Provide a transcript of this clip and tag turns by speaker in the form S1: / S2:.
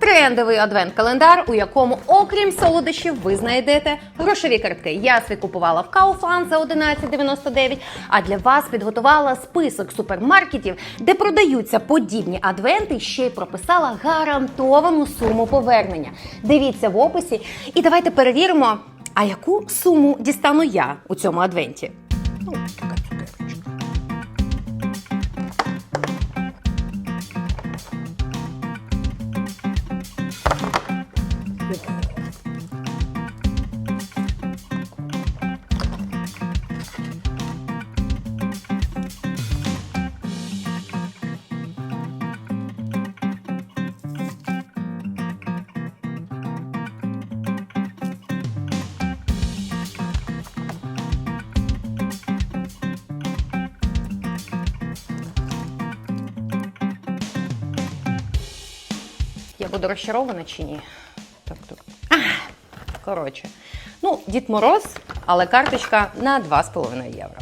S1: трендовий адвент-календар, у якому, окрім солодощів, ви знайдете грошові картки. Я свій купувала в Kaufland за 11,99, а для вас підготувала список супермаркетів, де продаються подібні адвенти, ще й прописала гарантовану суму повернення. Дивіться в описі і давайте перевіримо, а яку суму дістану я у цьому адвенті. Ну, така. Я буду розчарована чи ні? Так, так. Коротше. Ну, Дід Мороз, але карточка на 2,5 євро.